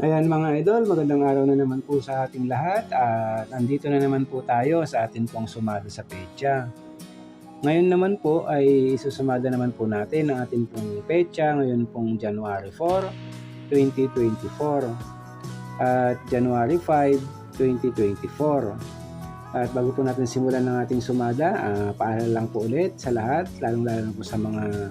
Ayan mga idol, magandang araw na naman po sa ating lahat at andito na naman po tayo sa ating pong sumada sa pecha. Ngayon naman po ay isusumada naman po natin ang ating pong pecha ngayon pong January 4, 2024 at January 5, 2024. At bago po natin simulan ng ating sumada, uh, paalala lang po ulit sa lahat, lalong-lalo po sa mga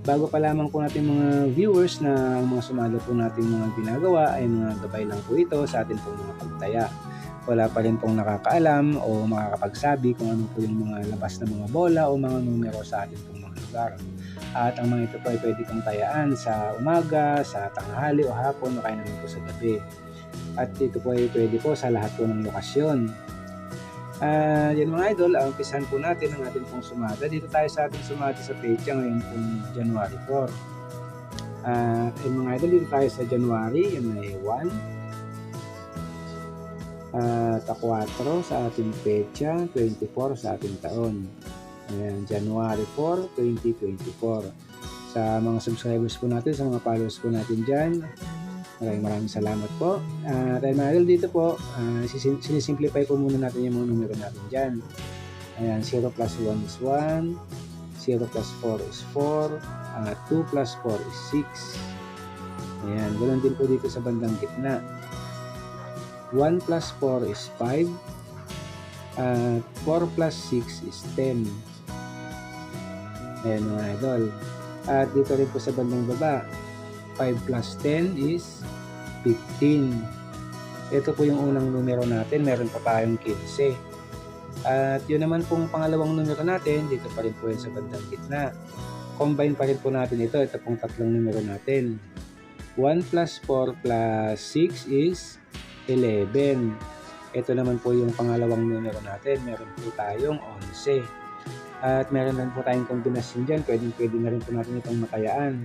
bago pa lamang po natin mga viewers na ang mga sumalo po natin mga ginagawa ay mga gabay lang po ito sa atin pong mga pagtaya. Wala pa rin pong nakakaalam o makakapagsabi kung ano po yung mga labas na mga bola o mga numero sa atin pong mga lugar. At ang mga ito po ay pwede pong tayaan sa umaga, sa tanghali o hapon o kaya naman po sa gabi. At ito po ay pwede po sa lahat po ng lokasyon. Uh, yan mga idol, ang umpisan po natin ang ating pong sumada. Dito tayo sa ating sumada sa pecha ngayon pong January 4. Uh, and mga idol, dito tayo sa January, yan ay 1. At uh, 4 sa ating pecha, 24 sa ating taon. Ayan, January 4, 2024. Sa mga subscribers po natin, sa mga followers po natin dyan, Maraming maraming salamat po. Uh, dahil mga idol dito po, uh, sinisimplify po muna natin yung mga numero natin dyan. Ayan, 0 plus 1 is 1, 0 plus 4 is 4, uh, 2 plus 4 is 6. Ayan, ganoon din po dito sa bandang gitna. 1 plus 4 is 5, at uh, 4 plus 6 is 10. Ayan mga idol. At dito rin po sa bandang baba, 5 plus 10 is 15. Ito po yung unang numero natin. Meron pa tayong 15. At yun naman pong pangalawang numero natin. Dito pa rin po yan sa bandang gitna. Combine pa rin po natin ito. Ito pong tatlong numero natin. 1 plus 4 plus 6 is 11. Ito naman po yung pangalawang numero natin. Meron po tayong 11. At meron lang po tayong kombinasyon dyan. Pwede, pwede na rin po natin itong makayaan.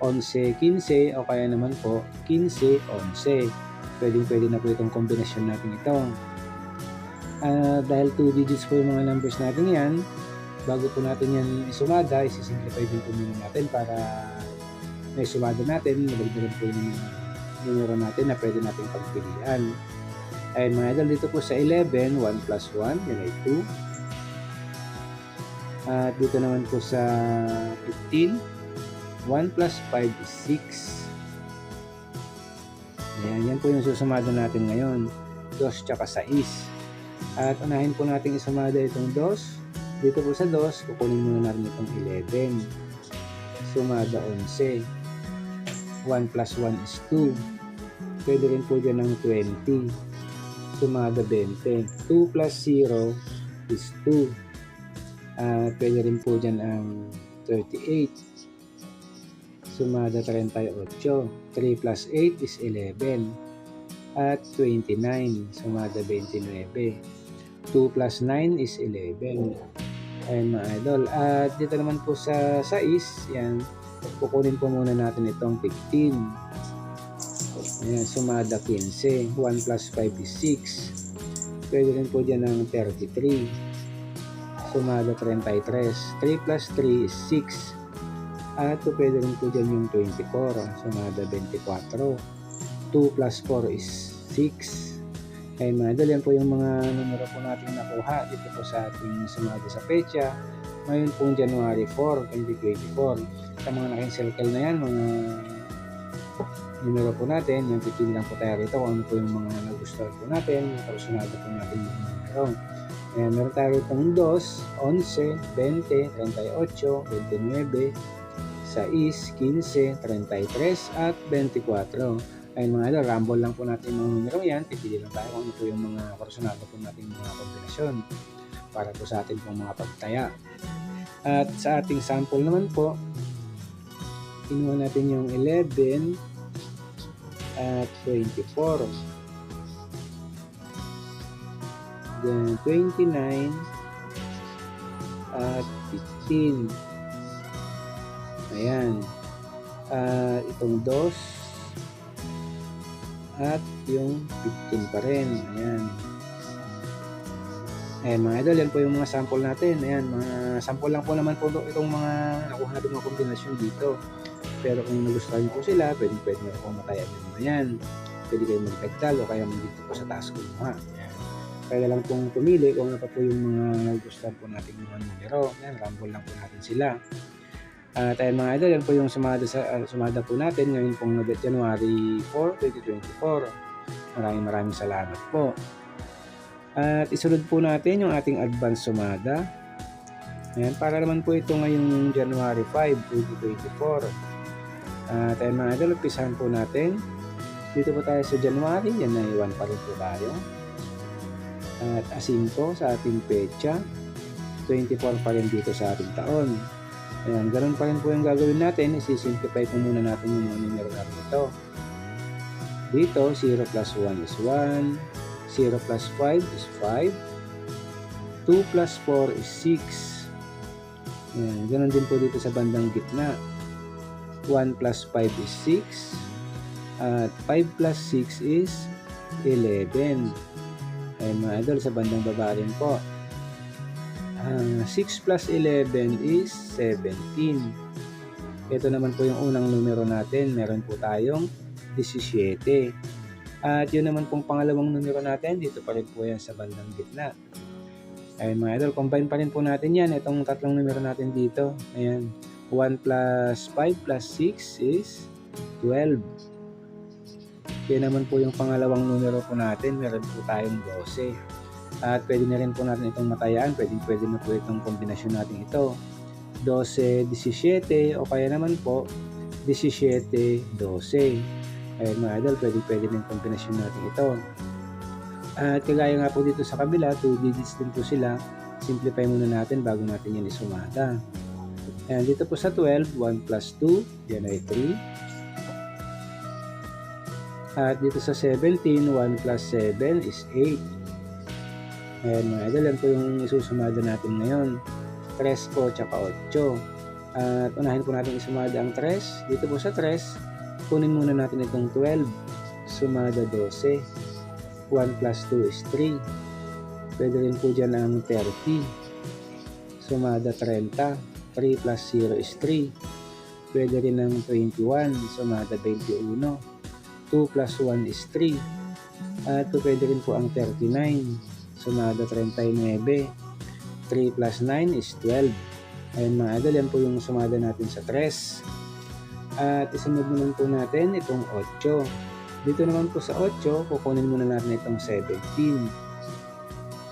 11-15 o kaya naman po 15-11. Pwedeng pwede na po itong kombinasyon natin ito. Uh, dahil 2 digits po yung mga numbers natin yan, bago po natin yan isumada, isisimplify din po muna natin para may sumada natin, nabagdagan po yung numero natin na pwede natin pagpilian. Ayun mga idol, dito po sa 11, 1 plus 1, yan ay 2. At dito naman po sa 15, 1 plus 5 is 6. Ayan, yan po yung susumada natin ngayon. 2 tsaka 6. At unahin po natin isumada itong 2. Dito po sa 2, kukunin muna natin itong 11. Sumada 11. 1 plus 1 is 2. Pwede rin po dyan ng 20. Sumada 20. 2 plus 0 is 2. Uh, pwede rin po dyan ang 38 sumada 38. 3 plus 8 is 11. At 29, sumada 29. 2 plus 9 is 11. Ayan mga idol. At dito naman po sa 6, yan, kukunin po muna natin itong 15. Ayan, sumada 15. 1 plus 5 is 6. Pwede rin po dyan ng 33. Sumada 33. 3 plus 3 is 6 at po pwede rin po dyan yung 24. Sumada 24. 2 plus 4 is 6. Kaya mga idol, yan po yung mga numero po natin nakuha dito po sa ating sumada sa pecha. Ngayon pong January 4, 2024. Sa mga naka-circle na yan, mga numero po natin, yung pipili lang po tayo rito kung ano po yung mga nagustuhan po natin, yung karusunado po natin yung numero. Ayan, meron tayo itong 2, 11, 20, 38, 29, 6, 15, 33 at 24. Ayun mga idol, rumble lang po natin mga numero yan. Pipili lang tayo kung ano po yung mga personado po natin mga kombinasyon para po sa atin pong mga pagtaya. At sa ating sample naman po, kinuha natin yung 11 at 24. Then 29 at 15. Ayan. Uh, itong dos at yung 15 pa rin. Ayan. Ayan mga idol, yan po yung mga sample natin. Ayan, mga sample lang po naman po itong mga nakuha natin mga kombinasyon dito. Pero kung nagustuhan po sila, pwede pwede po matayan yung mga yan. Pwede kayo magdagdag o kaya dito po sa taas kumuha. Yan. Kaya lang pong pumili kung ano pa po yung mga nagustuhan po natin mga numero. Yan, rumble lang po natin sila. At ayun mga idol, yan po yung sumada, sa, uh, sumada po natin ngayon pong January 4, 2024. Maraming maraming salamat po. At isunod po natin yung ating advance sumada. Ayan, para naman po ito ngayong January 5, 2024. At ayun mga idol, umpisahan po natin. Dito po tayo sa January, yan ay 1 pa rin po tayo. At asinto sa ating pecha, 24 pa rin dito sa ating taon. Ayan, ganun pa rin po yung gagawin natin. Isi-simplify po muna natin yung mga numero natin ito. Dito, 0 plus 1 is 1. 0 plus 5 is 5. 2 plus 4 is 6. Ayan, ganun din po dito sa bandang gitna. 1 plus 5 is 6. At 5 plus 6 is 11. Ayan mga idol, sa bandang baba rin po. Uh, 6 plus 11 is 17. Ito naman po yung unang numero natin. Meron po tayong 17. At yun naman pong pangalawang numero natin. Dito pa rin po yan sa bandang gitna. Ayun mga idol, combine pa rin po natin yan. Itong tatlong numero natin dito. Ayan. 1 plus 5 plus 6 is 12. Yan naman po yung pangalawang numero po natin. Meron po tayong 12. At pwede na rin po natin itong matayaan. Pwede, pwede na po itong kombinasyon natin ito. 12, 17 o kaya naman po 17, 12. Ayun mga idol, pwede, pwede na yung kombinasyon natin ito. At kagaya nga po dito sa kabila, 2 digits din po sila. Simplify muna natin bago natin yan isumada. Ayan, dito po sa 12, 1 plus 2, yan ay 3. At dito sa 17, 1 plus 7 is 8. Ayan mga idol, yan po yung isusumada natin ngayon. 3 po, tsaka 8. At unahin po natin isumada ang 3. Dito po sa 3, kunin muna natin itong 12. Sumada 12. 1 plus 2 is 3. Pwede rin po dyan ang 30. Sumada 30. 3 plus 0 is 3. Pwede rin ang 21. Sumada 21. 2 plus 1 is 3. At pwede rin po ang 39 sumada 39. 3 plus 9 is 12. Ayun mga idol, yan po yung sumada natin sa 3. At isunod naman po natin itong 8. Dito naman po sa 8, kukunin muna natin itong 17.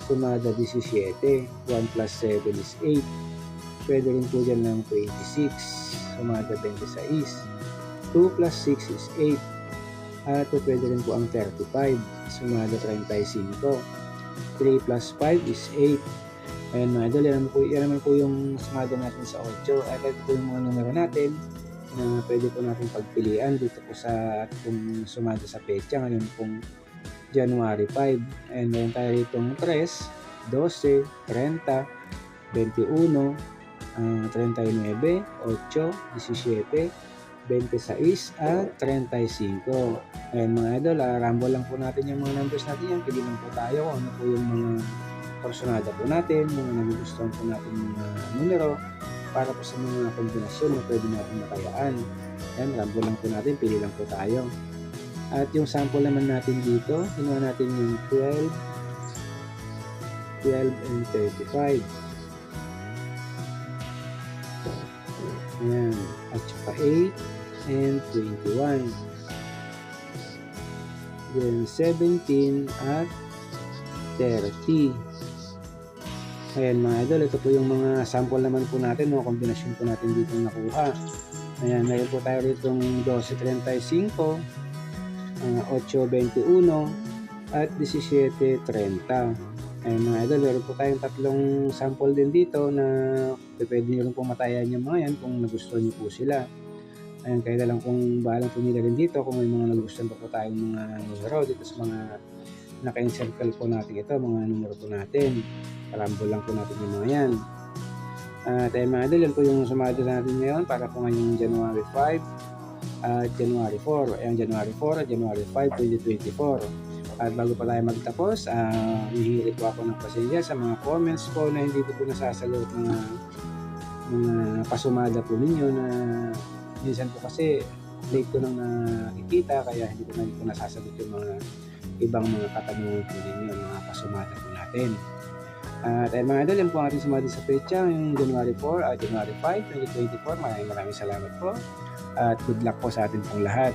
Sumada 17. 1 plus 7 is 8. Pwede rin po dyan ng 26. Sumada 26. 2 plus 6 is 8. At pwede rin po ang 35. Sumada 35. 3 plus 5 is 8. Ayan mga idol, yan naman po, yan naman po yung sumada natin sa 8. At ito po yung mga numero natin na pwede po natin pagpilian dito po sa ating sumada sa pecha ngayon pong January 5. And meron tayo rito 3, 12, 30, 21, uh, 39, 8, 17, 26 at 35. Ayan mga idol, uh, rumble lang po natin yung mga numbers natin yan. Pili lang po tayo kung ano po yung mga personada po natin, mga nagugustuhan po natin mga numero para po sa mga kombinasyon na pwede natin matayaan. Ayan, rumble lang po natin, pili lang po tayo. At yung sample naman natin dito, kinuha natin yung 12, 12 and 35. Ayan, at saka 8, and 21. Then 17 at 30. Ayan mga idol, ito po yung mga sample naman po natin, no, kombinasyon po natin dito nakuha. Ayan, ngayon po tayo rito 12.35, uh, 8.21 at 17.30. Ayan mga idol, meron po tayong tatlong sample din dito na pwede nyo rin po matayan yung mga yan kung nagustuhan nyo po sila. Ayan, kaya na lang kung bahalang pumili rin dito kung may mga nagustuhan pa po tayong mga numero dito sa mga naka-encircle po natin ito, mga numero po natin. Karambol lang po natin yung mga yan. At uh, mga idol, yan po yung sumado natin ngayon para po ngayong January 5 at January 4. Ayan, January 4 at January 5, 2024. At bago pa tayo magtapos, uh, hihirit po ako ng pasensya sa mga comments po na hindi po nasasagot mga mga pasumada po ninyo na minsan po kasi late ko nang nakikita kaya hindi ko na po nasasagot yung mga ibang mga katanungan po ninyo, mga kasumada po natin. At ayun mga idol, yan po ang ating sumada sa pecha yung January 4 at January 5, 2024. Maraming maraming salamat po. At good luck po sa atin pong lahat.